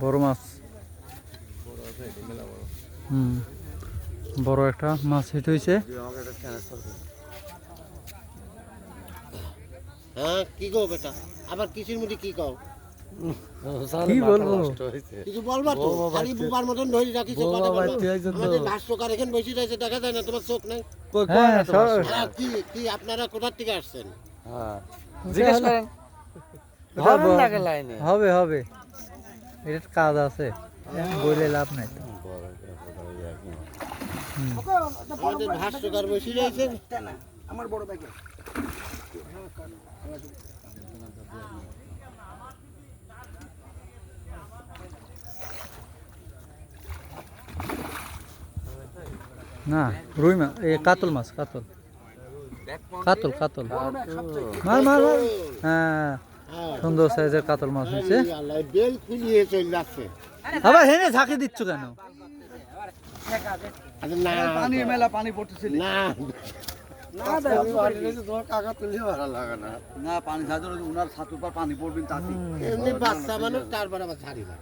বড় মাছ। হুম বড় একটা মাছ হিট হয়েছে হ্যাঁ কি গো বেটা? আবার কিসের মধ্যে কি কও? কি বলব? কিছু বলবা তো খালি বুবার মতন ধরে রাখিস কথা বলব। আমাদের ভাষ্যকার এখানে বসে রয়েছে দেখা যায় না তোমার চোখ নাই। হ্যাঁ হ্যাঁ, কি কি আপনারা কোথার থেকে আসছেন? জিজ্ঞেস করেন হবে, ধরেন না লাইনে। হবে হবে। এটা কাজ আছে। বলে লাভ নাই তো। আমাদের ভাষ্যকার বসে রয়েছে না রুই মাছ এ কাতল মাছ কাতল। কাতল কাতল। মার মার মার। হ্যাঁ সুন্দর সাইজের কাতল মাছ হয়েছে। আবার হেনে ঝাঁকি দিচ্ছ কেন? পানি মেলা পানি পড়তেছে না না পানি ছাড়া উনার ছাতুর পর পানি পড়বেন তাতে। এমনি বাচ্চা মানুষ তারপর আবার ছাড়ি না